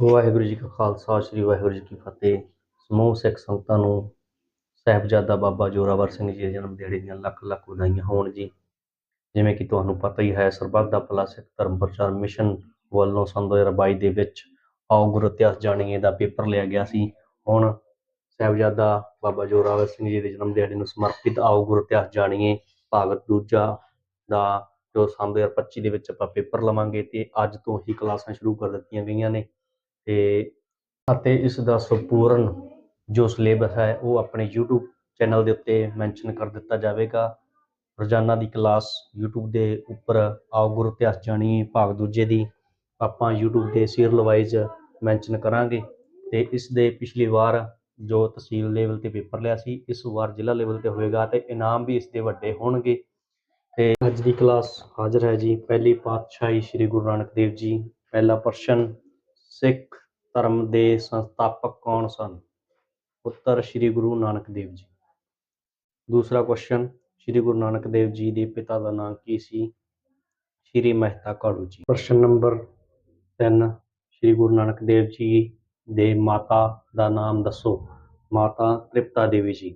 ਵਾਹਿਗੁਰੂ ਜੀ ਕਾ ਖਾਲਸਾ, ਸ੍ਰੀ ਵਾਹਿਗੁਰੂ ਜੀ ਕੀ ਫਤਿਹ। ਸਮੂਹ ਸਿੱਖ ਸੰਗਤਾਂ ਨੂੰ ਸਾਹਿਬਜ਼ਾਦਾ ਬਾਬਾ ਜ਼ੋਰਾਵਰ ਸਿੰਘ ਜੀ ਦੇ ਜਨਮ ਦਿਹਾੜੇ ਦੀਆਂ ਲੱਖ ਲੱਖ ਵਧਾਈਆਂ ਹੋਣ ਜੀ। ਜਿਵੇਂ ਕਿ ਤੁਹਾਨੂੰ ਪਤਾ ਹੀ ਹੈ, ਸਰਬੱਤ ਦਾ ਭਲਾ ਸਿੱਖ ਧਰਮ ਪ੍ਰਚਾਰ ਮਿਸ਼ਨ ਵੱਲੋਂ ਸੰਨ 2022 ਦੇ ਵਿੱਚ ਆਓ ਗੁਰ ਇਤਿਹਾਸ ਜਾਣੀਏ ਦਾ ਪੇਪਰ ਲਿਆ ਗਿਆ ਸੀ। ਹੁਣ ਸਾਹਿਬਜ਼ਾਦਾ ਬਾਬਾ ਜ਼ੋਰਾਵਰ ਸਿੰਘ ਜੀ ਦੇ ਜਨਮ ਦਿਹਾੜੇ ਨੂੰ ਸਮਰਪਿਤ ਆਓ ਗੁਰ ਇਤਿਹਾਸ ਜਾਣੀਏ, ਭਾਗਤ ਦੂਜਾ ਦਾ ਜੋ ਸੰਨ 2025 ਦੇ ਵਿੱਚ ਆਪਾਂ ਪੇਪਰ ਲਵਾਂਗੇ ਤੇ ਅੱਜ ਤੋਂ ਹੀ ਕਲਾਸਾਂ ਸ਼ੁਰੂ ਕਰ ਦਿੱਤੀਆਂ ਗਈਆਂ ਨੇ। ਤੇ ਅਤੇ ਇਸ ਦਾ ਸੰਪੂਰਨ ਜੋ ਸਿਲੇਬਸ ਹੈ, ਉਹ ਆਪਣੇ YouTube ਚੈਨਲ ਦੇ ਉੱਤੇ ਮੈਂਸ਼ਨ ਕਰ ਦਿੱਤਾ ਜਾਵੇਗਾ। ਰੋਜ਼ਾਨਾ ਦੀ ਕਲਾਸ YouTube ਦੇ ਉੱਪਰ ਆਓ, ਗੁਰੂ ਇਤਿਹਾਸ ਜਾਣੀ ਭਾਗ ਦੂਜੇ ਦੀ ਆਪਾਂ YouTube ਦੇ ਸੀਰੀਅਲ ਵਾਈਜ਼ ਮੈਂਸ਼ਨ ਕਰਾਂਗੇ ਤੇ ਇਸ ਦੇ ਪਿਛਲੀ ਵਾਰ ਜੋ ਤਹਿਸੀਲ ਲੈਵਲ ਤੇ ਪੇਪਰ ਲਿਆ ਸੀ, ਇਸ ਵਾਰ ਜ਼ਿਲ੍ਹਾ ਲੈਵਲ ਤੇ ਹੋਏਗਾ ਤੇ ਇਨਾਮ ਵੀ ਇਸ ਦੇ ਵੱਡੇ ਹੋਣਗੇ। ਤੇ ਅੱਜ ਦੀ ਕਲਾਸ ਹਾਜ਼ਰ ਹੈ ਜੀ, ਪਹਿਲੀ ਪਾਤਸ਼ਾਹੀ ਸ੍ਰੀ ਗੁਰੂ ਨਾਨਕ ਦੇਵ ਜੀ, ਪਹਿਲਾ ਪ੍ਰਸ਼ਨ ਸਿੱਖ ਧਰਮ ਦੇ ਸੰਸਥਾਪਕ ਕੌਣ ਸਨ? ਉੱਤਰ ਸ੍ਰੀ ਗੁਰੂ ਨਾਨਕ ਦੇਵ ਜੀ। ਦੂਸਰਾ ਕੁਐਸਚਨ ਸ੍ਰੀ ਗੁਰੂ ਨਾਨਕ ਦੇਵ ਜੀ ਦੇ ਪਿਤਾ ਦਾ ਨਾਮ ਕੀ ਸੀ? ਸ੍ਰੀ ਮਹਿਤਾ ਕਾਲੂ ਜੀ। ਪ੍ਰਸ਼ਨ ਨੰਬਰ 3 ਸ੍ਰੀ ਗੁਰੂ ਨਾਨਕ ਦੇਵ ਜੀ ਦੇ ਮਾਤਾ ਦਾ ਨਾਮ ਦੱਸੋ। ਮਾਤਾ ਤ੍ਰਿਪਤਾ ਦੇਵੀ ਜੀ।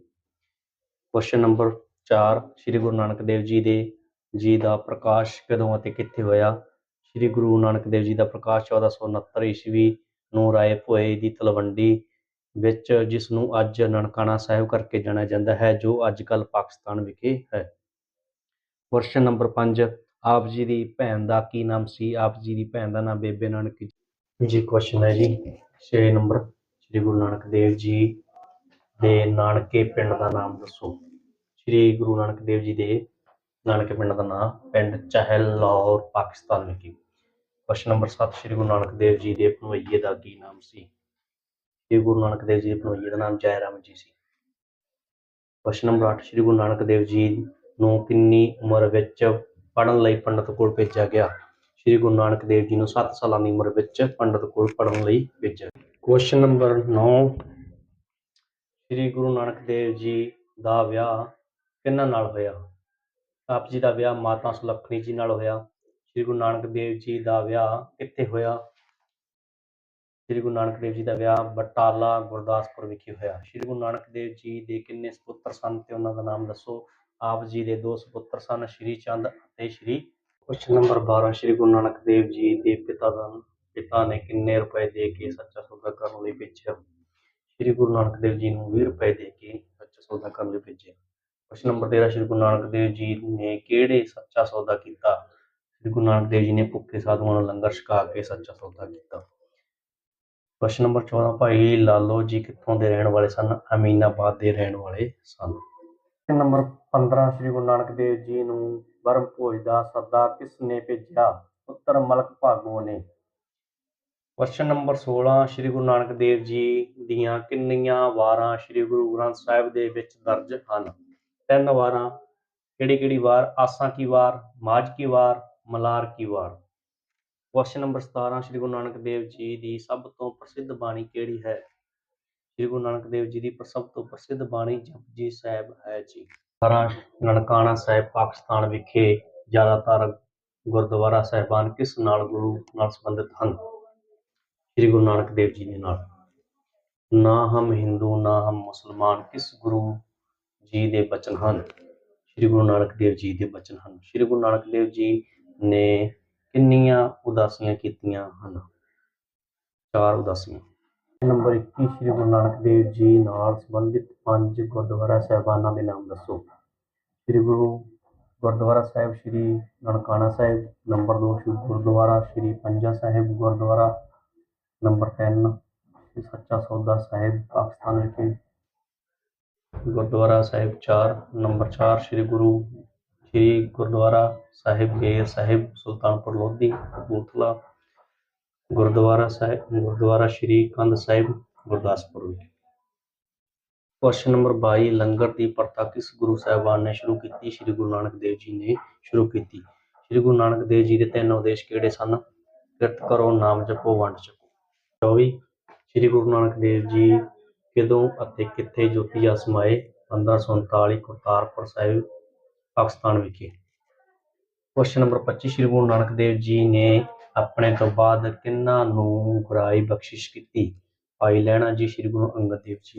ਕੁਐਸਚਨ ਨੰਬਰ 4 ਸ੍ਰੀ ਗੁਰੂ ਨਾਨਕ ਦੇਵ ਜੀ ਦੇ ਜੀ ਦਾ ਪ੍ਰਕਾਸ਼ ਕਦੋਂ ਅਤੇ ਕਿੱਥੇ ਹੋਇਆ? ਸ੍ਰੀ ਗੁਰੂ ਨਾਨਕ ਦੇਵ ਜੀ ਦਾ ਪ੍ਰਕਾਸ਼ 1469 ਈਸਵੀ ਨੂੰ ਰਾਏ ਭੋਏ ਦੀ ਤਲਵੰਡੀ ਵਿੱਚ, ਜਿਸ ਨੂੰ ਅੱਜ ਨਨਕਾਣਾ ਸਾਹਿਬ ਕਰਕੇ ਜਾਣਿਆ ਜਾਂਦਾ ਹੈ, ਜੋ ਅੱਜ ਕੱਲ ਪਾਕਿਸਤਾਨ ਵਿਖੇ ਹੈ। ਕੁਐਸਚਨ ਨੰਬਰ 5 ਆਪ ਜੀ ਦੀ ਭੈਣ ਦਾ ਕੀ ਨਾਮ ਸੀ? ਆਪ ਜੀ ਦੀ ਭੈਣ ਦਾ ਨਾਮ ਬੇਬੇ ਨਾਨਕ ਜੀ। ਕੁਐਸਚਨ ਹੈ ਜੀ। 6 ਨੰਬਰ, ਸ੍ਰੀ ਗੁਰੂ ਨਾਨਕ ਦੇਵ ਜੀ ਦੇ ਨਾਨਕੇ ਪਿੰਡ ਦਾ ਨਾਮ ਦੱਸੋ। ਸ੍ਰੀ ਗੁਰੂ ਨਾਨਕ ਦੇਵ ਜੀ ਦੇ ਨਾਨਕੇ ਪਿੰਡ ਦਾ ਨਾਮ ਪਿੰਡ ਚਹਿਲ, ਲਾਹੌਰ, ਪਾਕਿਸਤਾਨ ਵਿਖੇ। ਕੁਐਸਚਨ ਨੰਬਰ 7 ਸ੍ਰੀ ਗੁਰੂ ਨਾਨਕ ਦੇਵ ਜੀ ਦੇ ਭਣੋਈਏ ਦਾ ਕੀ ਨਾਮ ਸੀ? ਸ੍ਰੀ ਗੁਰੂ ਨਾਨਕ ਦੇਵ ਜੀ ਦੇ ਭਣੋਈਏ ਦਾ ਨਾਮ ਜੈਰਾਮ ਜੀ ਸੀ। ਕੁਐਸਚਨ ਨੰਬਰ 8 ਸ੍ਰੀ ਗੁਰੂ ਨਾਨਕ ਦੇਵ ਜੀ ਨੂੰ ਕਿੰਨੀ ਉਮਰ ਵਿੱਚ ਪੜ੍ਹਨ ਲਈ ਪੰਡਤ ਕੋਲ ਭੇਜਿਆ ਗਿਆ? ਸ੍ਰੀ ਗੁਰੂ ਨਾਨਕ ਦੇਵ ਜੀ ਨੂੰ 7 ਸਾਲਾਂ ਦੀ ਉਮਰ ਵਿੱਚ ਪੰਡਤ ਕੋਲ ਪੜ੍ਹਨ ਲਈ ਭੇਜਿਆ ਕੁਐਸਚਨ ਨੰਬਰ 9 ਸ੍ਰੀ ਗੁਰੂ ਨਾਨਕ ਦੇਵ ਜੀ ਦਾ ਵਿਆਹ ਕਿਹਨਾਂ ਨਾਲ ਹੋਇਆ? ਆਪ ਜੀ ਦਾ ਵਿਆਹ ਮਾਤਾ ਸੁਲੱਖਣੀ ਜੀ ਨਾਲ ਹੋਇਆ। ਸ੍ਰੀ ਗੁਰੂ ਨਾਨਕ ਦੇਵ ਜੀ ਦਾ ਵਿਆਹ ਕਿੱਥੇ ਹੋਇਆ? ਸ੍ਰੀ ਗੁਰੂ ਨਾਨਕ ਦੇਵ ਜੀ ਦਾ ਵਿਆਹ ਬਟਾਲਾ ਗੁਰਦਾਸਪੁਰ ਵਿਖੇ ਹੋਇਆ। ਸ੍ਰੀ ਗੁਰੂ ਨਾਨਕ ਦੇਵ ਜੀ ਦੇ ਕਿੰਨੇ ਸੁਪੁੱਤਰ ਸਨ ਤੇ ਉਹਨਾਂ ਦਾ ਨਾਮ ਦੱਸੋ? ਆਪ ਜੀ ਦੇ ਦੋ ਸੁਪੁੱਤਰ ਸਨ, ਸ਼੍ਰੀ ਚੰਦ ਅਤੇ ਸ਼੍ਰੀ ਕੁਐਸਚਨ ਨੰਬਰ 12 ਸ਼੍ਰੀ ਗੁਰੂ ਨਾਨਕ ਦੇਵ ਜੀ ਦੇ ਪਿਤਾ ਦਾ ਪਿਤਾ ਨੇ ਕਿੰਨੇ ਰੁਪਏ ਦੇ ਕੇ ਸੱਚਾ ਸੌਦਾ ਕਰਨ ਲਈ ਭੇਜਿਆ? ਸ਼੍ਰੀ ਗੁਰੂ ਨਾਨਕ ਦੇਵ ਜੀ ਨੂੰ 20 ਰੁਪਏ ਦੇ ਕੇ ਸੱਚਾ ਸੌਦਾ ਕਰਨ ਲਈ ਭੇਜਿਆ। ਕੁਐਸਚਨ ਨੰਬਰ 13 ਸ਼੍ਰੀ ਗੁਰੂ ਨਾਨਕ ਦੇਵ ਜੀ ਨੇ ਕਿਹੜੇ ਸੱਚਾ ਸੌਦਾ ਕੀਤਾ? ਸ਼੍ਰੀ ਗੁਰੂ ਨਾਨਕ ਦੇਵ ਜੀ ਨੇ ਭੁੱਖੇ ਸਾਧੂਆਂ ਨੂੰ ਲੰਗਰ ਛਕਾ ਕੇ ਸੱਚਾ ਸੌਦਾ ਕੀਤਾ। ਕੁਐਸਚਨ ਨੰਬਰ 14 ਭਾਈ ਲਾਲੋ ਜੀ ਕਿੱਥੋਂ ਦੇ ਰਹਿਣ ਵਾਲੇ ਸਨ? ਅਮੀਨਾਬਾਦ ਦੇ ਰਹਿਣ ਵਾਲੇ ਸਨ। ਕੁਐਸਚਨ ਨੰਬਰ 15 ਸ਼੍ਰੀ ਗੁਰੂ ਨਾਨਕ ਦੇਵ ਜੀ ਨੂੰ ਬਰਮ ਭੋਜ ਦਾ ਸੱਦਾ ਕਿਸ ਨੇ ਭੇਜਿਆ? ਉੱਤਰ ਮਲਕ ਭਾਗੋ ਨੇ। ਕੁਐਸਚਨ ਨੰਬਰ 16 ਸ਼੍ਰੀ ਗੁਰੂ ਨਾਨਕ ਦੇਵ ਜੀ ਦੀਆਂ ਕਿੰਨੀਆਂ ਵਾਰਾਂ ਸ਼੍ਰੀ ਗੁਰੂ ਗ੍ਰੰਥ ਸਾਹਿਬ ਦੇ ਵਿੱਚ ਦਰਜ ਹਨ? ਤਿੰਨ ਵਾਰਾਂ, ਕਿਹੜੀ ਕਿਹੜੀ ਵਾਰ, ਆਸਾਂ ਕੀ ਵਾਰ, ਮਾਝ ਕੀ ਵਾਰ, ਮਲਾਰ ਕੀ ਵਾਰ। ਕੁਐਸਚਨ ਨੰਬਰ 17 ਸ਼੍ਰੀ ਗੁਰੂ ਨਾਨਕ ਦੇਵ ਜੀ ਦੀ ਸਭ ਤੋਂ ਪ੍ਰਸਿੱਧ ਬਾਣੀ ਕਿਹੜੀ ਹੈ? ਸ਼੍ਰੀ ਗੁਰੂ ਨਾਨਕ ਦੇਵ ਜੀ ਦੀ ਸਭ ਤੋਂ ਪ੍ਰਸਿੱਧ ਬਾਣੀ ਜਪਜੀ ਸਾਹਿਬ ਹੈ ਜੀ। ਸਾਰਾ ਨਨਕਾਣਾ ਸਾਹਿਬ ਪਾਕਿਸਤਾਨ ਵਿਖੇ ਜ਼ਿਆਦਾਤਰ ਗੁਰਦੁਆਰਾ ਸਾਹਿਬਾਨ ਕਿਸ ਨਾਲ ਗੁਰੂ ਨਾਲ ਸੰਬੰਧਿਤ ਹਨ? ਸ਼੍ਰੀ ਗੁਰੂ ਨਾਨਕ ਦੇਵ ਜੀ ਦੇ ਨਾਲ। ਨਾ ਹਮ ਹਿੰਦੂ, ਨਾ ਹਮ ਮੁਸਲਮਾਨ, ਕਿਸ ਗੁਰੂ ਜੀ ਦੇ ਬਚਨ ਹਨ। ਸ਼੍ਰੀ ਗੁਰੂ ਨਾਨਕ ਦੇਵ ਜੀ ਦੇ ਬਚਨ ਹਨ। ਸ਼੍ਰੀ ਗੁਰੂ ਨਾਨਕ ਦੇਵ ਜੀ ਨੇ ਕਿੰਨੀਆਂ ਉਦਾਸੀਆਂ ਕੀਤੀਆਂ ਹਨ? ਚਾਰ ਉਦਾਸੀਆਂ। ਨੰਬਰ 21 ਸ਼੍ਰੀ ਗੁਰੂ ਨਾਨਕ ਦੇਵ ਜੀ ਨਾਲ ਸੰਬੰਧਿਤ ਪੰਜ ਗੁਰਦੁਆਰਾ ਸਾਹਿਬਾਨਾਂ ਦੇ ਨਾਮ ਦੱਸੋ। ਸ਼੍ਰੀ ਗੁਰੂ ਗੁਰਦੁਆਰਾ ਸਾਹਿਬ, ਸ਼੍ਰੀ ਨਨਕਾਣਾ ਸਾਹਿਬ, ਨੰਬਰ 2 ਸ਼੍ਰੀ ਗੁਰਦੁਆਰਾ, ਸ਼੍ਰੀ ਪੰਜਾ ਸਾਹਿਬ ਗੁਰਦੁਆਰਾ, ਨੰਬਰ 3 ਸੱਚਾ ਸੌਦਾ ਸਾਹਿਬ, ਪਾਕਿਸਤਾਨ ਵਿਖੇ ਗੁਰਦੁਆਰਾ ਸਾਹਿਬ 4 ਨੰਬਰ 4 ਸ਼੍ਰੀ ਗੁਰੂ ਸ਼੍ਰੀ ਗੁਰਦੁਆਰਾ ਸਾਹਿਬ ਬੇਰ ਸਾਹਿਬ, ਸੁਲਤਾਨਪੁਰ ਲੋਧੀ, ਕਪੂਰਥਲਾ, ਗੁਰਦੁਆਰਾ ਸਾਹਿਬ, ਗੁਰਦੁਆਰਾ ਸ਼੍ਰੀ ਕੰਧ ਸਾਹਿਬ, ਗੁਰਦਾਸਪੁਰ ਵਿਖੇ। ਕੁਐਸਚਨ ਨੰਬਰ 22 ਲੰਗਰ ਦੀ ਪ੍ਰਥਾ ਕਿਸ ਗੁਰੂ ਸਾਹਿਬਾਨ ਨੇ ਸ਼ੁਰੂ ਕੀਤੀ? ਸ਼੍ਰੀ ਗੁਰੂ ਨਾਨਕ ਦੇਵ ਜੀ ਨੇ ਸ਼ੁਰੂ ਕੀਤੀ। ਸ਼੍ਰੀ ਗੁਰੂ ਨਾਨਕ ਦੇਵ ਜੀ ਦੇ ਤਿੰਨ ਉਦੇਸ਼ ਕਿਹੜੇ ਸਨ? ਕਿਰਤ ਕਰੋ, ਨਾਮ ਜਪੋ, ਵੰਡ ਛਕੋ 24 ਸ਼੍ਰੀ ਗੁਰੂ ਨਾਨਕ ਦੇਵ ਜੀ ਕਦੋਂ ਅਤੇ ਕਿੱਥੇ ਜੋਤੀਆ ਸਮਾਏ? 1539 ਕਰਤਾਰਪੁਰ ਸਾਹਿਬ, ਪਾਕਿਸਤਾਨ ਵਿਖੇ। ਕੁਐਸਚਨ ਨੰਬਰ 25 ਸ਼੍ਰੀ ਗੁਰੂ ਨਾਨਕ ਦੇਵ ਜੀ ਨੇ ਆਪਣੇ ਤੋਂ ਬਾਅਦ ਕਿਹਨਾਂ ਨੂੰ ਗੁਰਾਈ ਬਖਸ਼ਿਸ਼ ਕੀਤੀ? ਭਾਈ ਲਹਿਣਾ ਜੀ, ਸ੍ਰੀ ਗੁਰੂ ਅੰਗਦ ਦੇਵ ਜੀ।